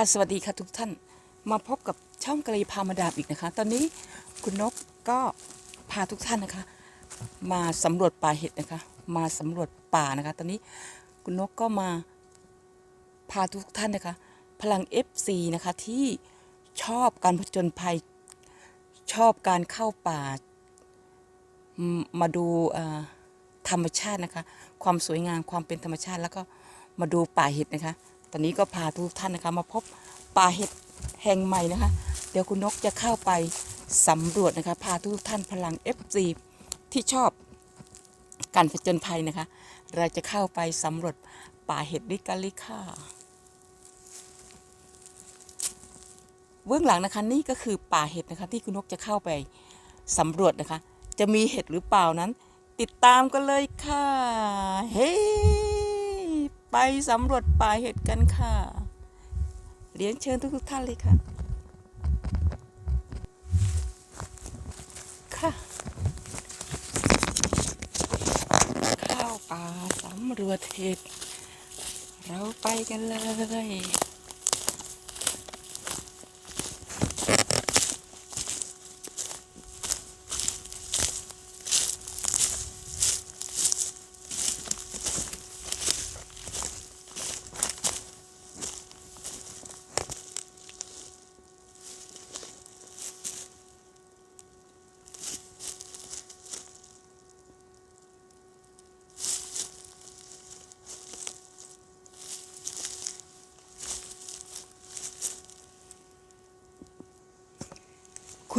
ค่ะสวัสดีค่ะทุกท่านมาพบกับช่องกะลีพามาดามอีกนะคะ ตอนนี้คุณนกก็พาทุกท่านนะคะ มาสำรวจป่าเห็ดนะคะ มาสำรวจป่านะคะ ตอนนี้คุณนกก็มาพาทุกท่านนะคะ พลัง FC นะคะที่ชอบการผจญภัยชอบการเข้าป่า มาดูธรรมชาตินะคะ ความสวยงามความเป็นธรรมชาติแล้วก็มาดูป่าเห็ดนะคะ ตอนนี้ก็พาทุกท่านนะคะ มาพบป่าเห็ดแห่งใหม่นะคะ เดี๋ยวคุณนกจะเข้าไปสำรวจนะคะ พาทุกท่านพลัง FC ที่ชอบการผจญภัยนะคะ เราจะเข้าไปสำรวจป่าเห็ดด้วยกันเลยค่ะเบื้องหลังนะคะนี่ก็คือป่าเห็ดนะคะ ที่คุณนกจะเข้าไปสำรวจนะคะ จะมีเห็ดหรือเปล่านั้น ติดตามกันเลยค่ะ เฮ้ ไปสำรวจป่าเห็ดกันค่ะ เรียนเชิญทุกๆท่านเลยค่ะ ค่ะเข้าป่าสำรวจเห็ด เราไปกันเลย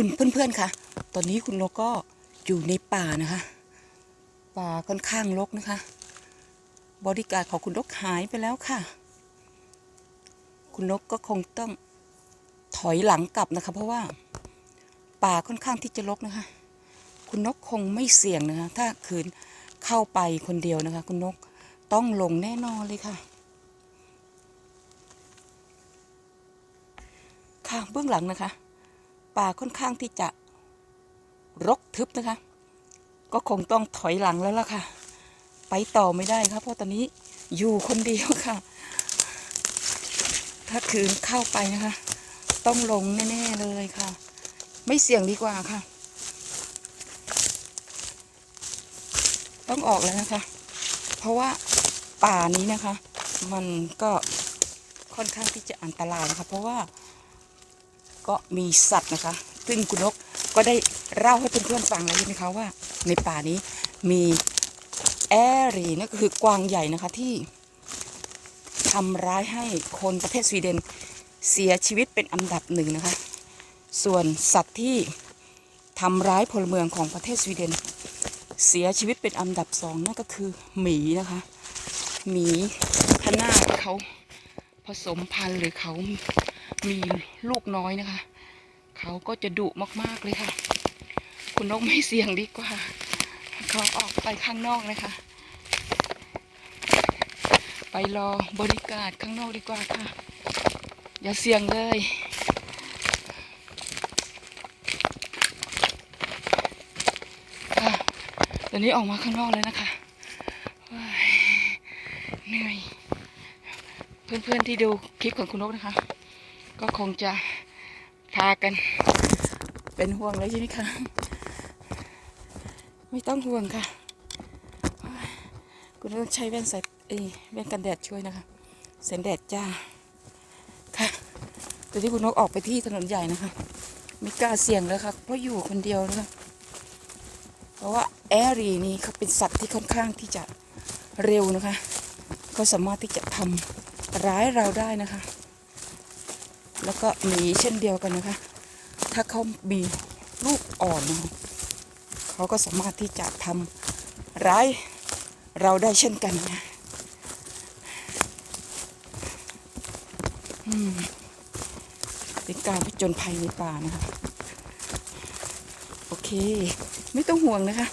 คุณเพื่อนๆค่ะ ตอนนี้คุณนกก็อยู่ในป่านะคะ ป่าค่อนข้างรกนะคะบริการของคุณนกหายไปแล้วค่ะ คุณนกก็คงต้องถอยหลังกลับนะคะ เพราะว่าป่าค่อนข้างที่จะรกนะคะ คุณนกคงไม่เสี่ยงนะคะ ถ้าคืนเข้าไปคนเดียวนะคะ คุณนกต้องลงแน่นอนเลยค่ะ ค่ะเบื้องหลังนะคะ ป่าค่อนข้างที่จะรกทึบนะคะ ก็คงต้องถอยหลังแล้วล่ะค่ะ ไปต่อไม่ได้ครับเพราะตอนนี้อยู่คนเดียวค่ะ ถ้าคืนเข้าไปนะคะ ต้องลงแน่ๆเลยค่ะ ไม่เสี่ยงดีกว่าค่ะ ต้องออกแล้วนะคะ เพราะว่าป่านี้นะคะ มันก็ค่อนข้างที่จะอันตรายนะคะ เพราะว่า ก็มีสัตว์นะคะ ซึ่งคุณนกก็ได้เล่าให้เพื่อนๆฟังแล้วใช่ไหมคะว่า ในป่านี้มีแอรีนั่นก็คือกวางใหญ่นะคะที่ทำร้ายให้คนประเทศสวีเดนเสียชีวิตเป็นอันดับหนึ่งนะคะ ส่วนสัตว์ที่ทำร้ายพลเมืองของประเทศสวีเดน เสียชีวิตเป็นอันดับสองนั่นก็คือหมีนะคะหมีขนาดเขาผสมพันธุ์หรือเขา มีลูกน้อยนะคะ เขาก็จะดุมากๆเลยค่ะ คุณนกไม่เสี่ยงดีกว่าเขาออกไปข้างนอกนะคะ ไปรอบริการข้างนอกดีกว่าค่ะ อย่าเสี่ยงเลยค่ะตอนนี้ออกมาข้างนอกเลยนะคะเหนื่อย เพื่อนๆที่ดูคลิปของคุณนกนะคะ ก็คงจะพากัน เป็นห่วงเลยใช่ไหมคะ ไม่ต้องห่วงค่ะ คุณต้องใช้แว่นใส่เอ้ยแว่นกันแดดช่วยนะคะแสงแดดจ้าค่ะตอนที่คุณนกออกไปที่ถนนใหญ่นะคะ ไม่กล้าเสี่ยงเลยค่ะ เพราะอยู่คนเดียวนะคะเพราะว่าแอรีนี่เขาเป็นสัตว์ที่ค่อนข้างที่จะเร็วนะคะเขาสามารถที่จะทำร้ายเราได้นะคะ แล้วก็หมีเช่นเดียวกันนะคะ ถ้าเขามีลูกอ่อนนะเขาก็สามารถที่จะทำร้ายเราได้เช่นกันนะเป็นการผจญภัยในป่านะคะโอเค ไม่ต้องห่วงนะคะ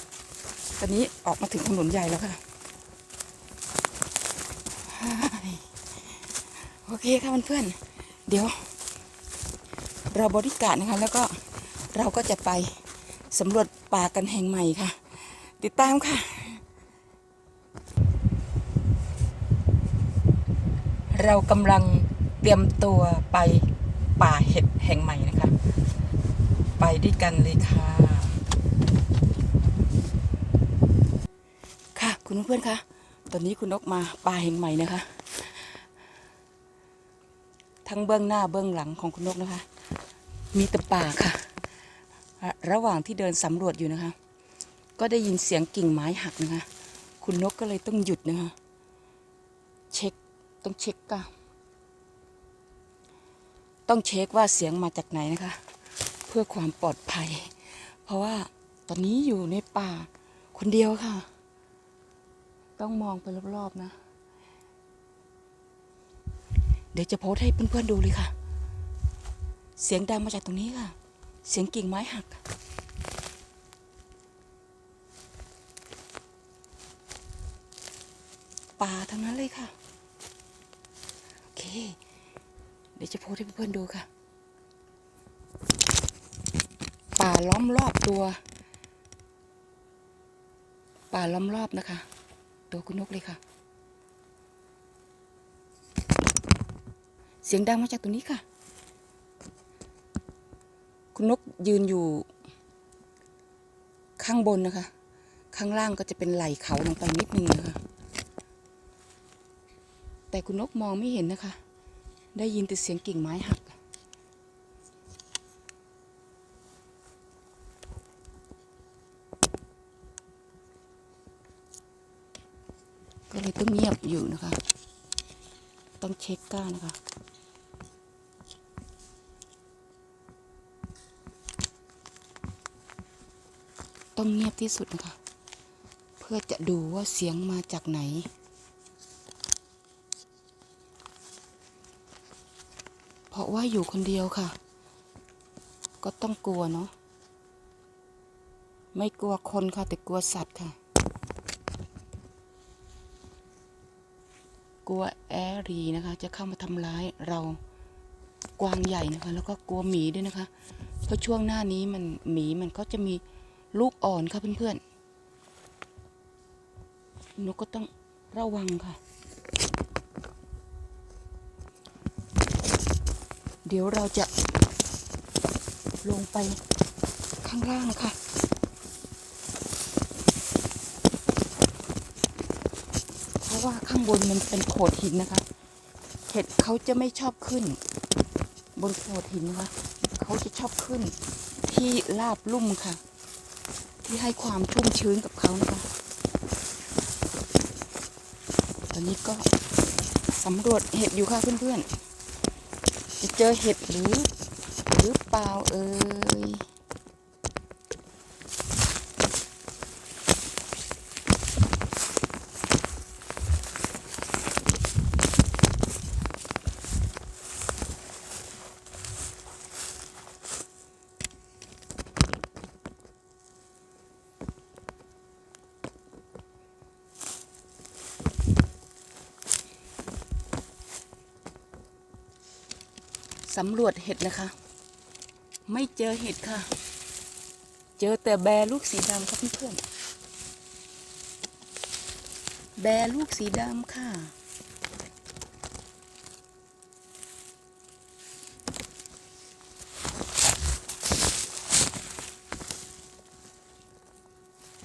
ตอนนี้ออกมาถึงถนนใหญ่แล้วค่ะโอเคค่ะเพื่อนๆเดี๋ยว เราบริการนะคะ แล้วก็เราก็จะไปสำรวจป่ากันแห่งใหม่ค่ะ ติดตามค่ะ เรากำลังเตรียมตัวไปป่าเห็ดแห่งใหม่นะคะ ไปด้วยกันเลยค่ะ ค่ะคุณเพื่อนคะตอนนี้คุณนกมาป่าแห่งใหม่นะคะ ทั้งเบื้องหน้าเบื้องหลังของคุณนกนะคะ มีแต่ป่าค่ะ ระหว่างที่เดินสำรวจอยู่นะคะ ก็ได้ยินเสียงกิ่งไม้หักนะคะ คุณนกก็เลยต้องหยุดนะคะ เช็คต้องเช็คก่ะต้องเช็คว่าเสียงมาจากไหนนะคะ เพื่อความปลอดภัย เพราะว่าตอนนี้อยู่ในป่าคนเดียวค่ะ ต้องมองไปรอบๆนะ เดี๋ยวจะโพสให้เพื่อนๆดูเลยค่ะ เสียงดังมาจากตรงนี้ค่ะ เสียงกิ่งไม้หัก ป่าทั้งนั้นเลยค่ะ โอเค เดี๋ยวจะโพสให้เพื่อนๆดูค่ะ ป่าล้อมรอบตัว ป่าล้อมรอบนะคะ ตัวคุณนกเลยค่ะ เสียงดังมาจากตรงนี้ค่ะ คุณนกยืนอยู่ ข้างบนนะคะ ข้างล่างก็จะเป็นไหล่เขาลงไปนิดนึงนะคะ แต่คุณนกมองไม่เห็นนะคะ ได้ยินแต่เสียงกิ่งไม้หัก ก็เลยต้องเงียบอยู่นะคะ ต้องเช็คก้านะคะ ต้องเงียบที่สุดนะคะ เพื่อจะดูว่าเสียงมาจากไหน เพราะว่าอยู่คนเดียวค่ะ ก็ต้องกลัวเนาะไม่กลัวคนค่ะ แต่กลัวสัตว์ค่ะ กลัวแอรีนะคะ จะเข้ามาทำร้ายเรากวางใหญ่นะคะ แล้วก็กลัวหมีด้วยนะคะ เพราะช่วงหน้านี้มันหมีมันก็จะมี ลูกอ่อนค่ะเพื่อนๆนกก็ต้องระวังค่ะ เดี๋ยวเราจะลงไปข้างล่างค่ะ เพราะว่าข้างบนมันเป็นโขดหินนะคะเห็ดเขาจะไม่ชอบขึ้น บนโขดหินนะคะเขาจะชอบขึ้นที่ราบลุ่มค่ะ ที่ให้ความชุ่มชื้นกับเขานะคะ ตอนนี้ก็สำรวจเห็ดอยู่ค่ะเพื่อนๆจะเจอเห็ดหรือหรือเปล่าเอ่ย สำรวจเห็ดนะคะ ไม่เจอเห็ดค่ะ เจอแต่แบลูกสีดำครับเพื่อนแบลูกสีดำค่ะ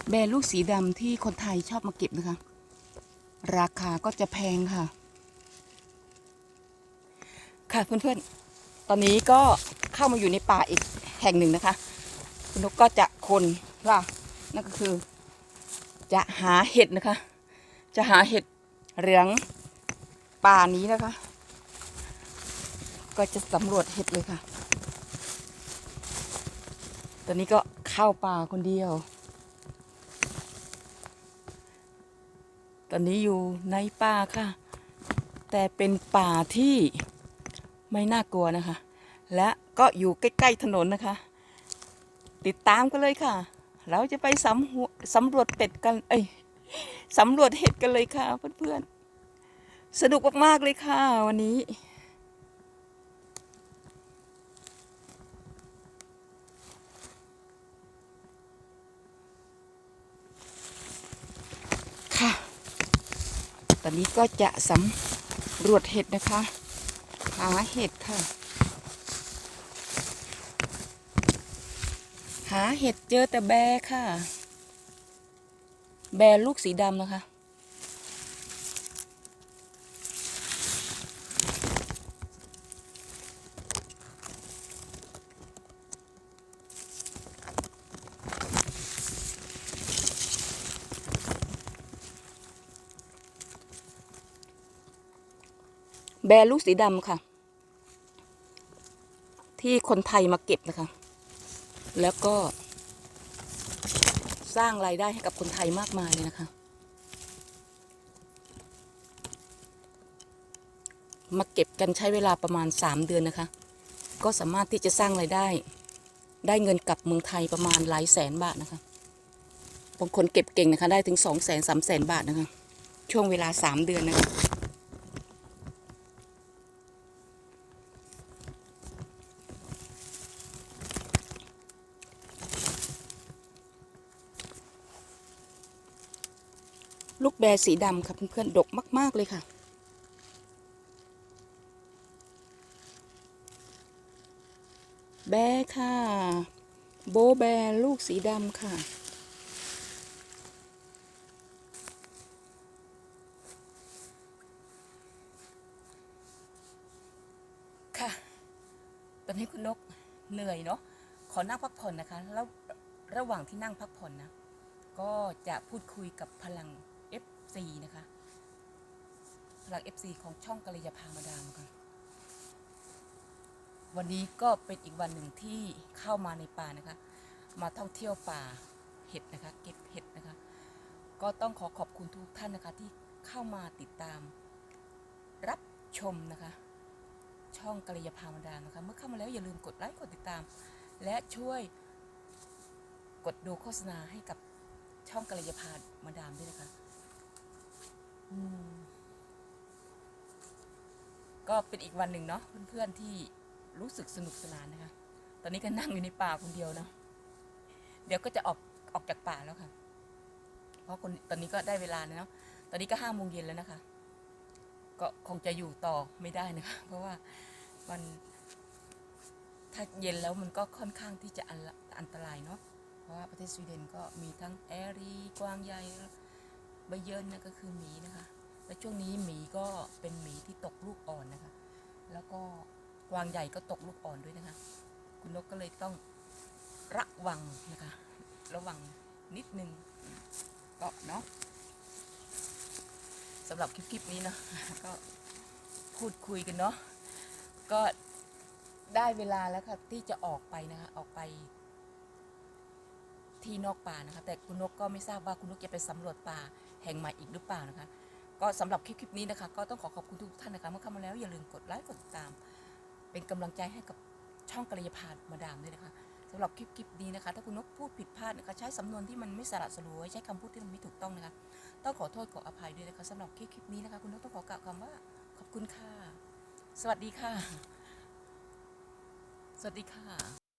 แบลูกสีดำที่คนไทยชอบมาเก็บนะคะ ราคาก็จะแพงค่ะ ค่ะเพื่อนๆ ตอนนี้ก็เข้ามาอยู่ในป่าอีกแห่งหนึ่งนะคะ คุณนกก็จะคนว่านั่นก็คือ จะหาเห็ดนะคะ จะหาเห็ดเหลืองป่านี้นะคะ ก็จะสำรวจเห็ดเลยค่ะ ตอนนี้ก็เข้าป่าคนเดียว ตอนนี้อยู่ในป่าค่ะ แต่เป็นป่าที่ ไม่น่ากลัวนะคะ และก็อยู่ใกล้ๆถนนนะคะ ติดตามกันเลยค่ะ เราจะไปสำสำรวจเป็ดกัน เอ้ยสำรวจเห็ดกันเลยค่ะเพื่อนๆ สนุกมากๆเลยค่ะวันนี้ค่ะตอนนี้ก็จะสำรวจเห็ดนะคะาเห็ดค่ะ หาเห็ดเจอแต่แบค่ะ แบลูกสีดำนะคะ แบลูกสีดำค่ะ ที่คนไทยมาเก็บนะคะ แล้วก็ สร้างรายได้ให้กับคนไทยมากมายเลยนะคะ มาเก็บกันใช้เวลาประมาณ 3 เดือนนะคะ ก็สามารถที่จะสร้างรายได้ ได้เงินกลับเมืองไทยประมาณหลายแสนบาทนะคะ บางคนเก็บเก่งนะคะ ได้ถึง 2 0 0 0 0 0 3 0 0 0 0 บาทนะคะ ช่วงเวลา 3 เดือนนะคะ ลูกแบสีดำค่ะเพื่อนๆดกมาก ๆ เลยค่ะแบค่ะ โบแบลูกสีดำค่ะ ค่ะ ตอนนี้คุณนกเหนื่อยเนาะขอนั่งพักผ่อนนะคะ แล้วระหว่างที่นั่งพักผ่อนนะ ก็จะพูดคุยกับพลัง FC นะคะ พลัง FC ของช่องกัลยาภามาดามค่ะ วันนี้ก็เป็นอีกวันหนึ่งที่เข้ามาในป่านะคะ มาท่องเที่ยวป่าเห็ดนะคะ เก็บเห็ดนะคะ ก็ต้องขอขอบคุณทุกท่านนะคะที่เข้ามาติดตาม รับชมนะคะ ช่องกัลยาภามาดามนะคะ เมื่อเข้ามาแล้วอย่าลืมกดไลค์กดติดตาม และช่วยกดดูโฆษณาให้กับช่องกัลยาภามาดามด้วยนะคะ ก็เป็นอีกวันหนึ่งเนาะเพื่อนๆที่รู้สึกสนุกสนานนะคะ ตอนนี้ก็นั่งอยู่ในป่าคนเดียวเนาะเดี๋ยวก็จะออกออกจากป่าแล้วค่ะ เพราะคนตอนนี้ก็ได้เวลาแล้วเนาะตอนนี้ก็ห้าโมงเย็นแล้วนะคะ ก็คงจะอยู่ต่อไม่ได้นะคะ เพราะว่ามันถ้าเย็นแล้วมันก็ค่อนข้างที่จะอันอันตรายเนาะ เพราะว่าประเทศสวีเดนก็มีทั้งแอรีกวางใหญ่ บเยินนะก็คือหมีนะคะ และช่วงนี้หมีก็เป็นหมีที่ตกลูกอ่อนนะคะ แล้วก็กวางใหญ่ก็ตกลูกอ่อนด้วยนะคะ คุณนกก็เลยต้องระวังนะคะ ระวังนิดนึงก็เนาะสำหรับคลิปๆนี้เนาะก็พูดคุยกันเนาะก็ได้เวลาแล้วค่ะที่จะออกไปนะคะ ออกไป ที่นอกป่านะคะ แต่คุณนกก็ไม่ทราบว่าคุณนกจะไปสำรวจป่า แห่งใหม่อีกหรือเปล่านะคะ ก็สำหรับคลิปคลิปนี้นะคะ ก็ต้องขอขอบคุณทุกท่านนะคะเมื่อเข้ามาแล้วอย่าลืมกดไลค์กดติดตาม เป็นกำลังใจให้กับช่องกัลยาภามาดามด้วยนะคะสำหรับคลิปคลิปนี้นะคะ ถ้าคุณนกพูดผิดพลาดนะคะ ใช้สำนวนที่มันไม่สละสลวยใช้คำพูดที่มันไม่ถูกต้องนะคะ ต้องขอโทษขออภัยด้วยนะคะสำหรับคลิปคลิปนี้นะคะ คุณนกต้องขอกล่าวคำว่าขอบคุณค่ะ สวัสดีค่ะ สวัสดีค่ะ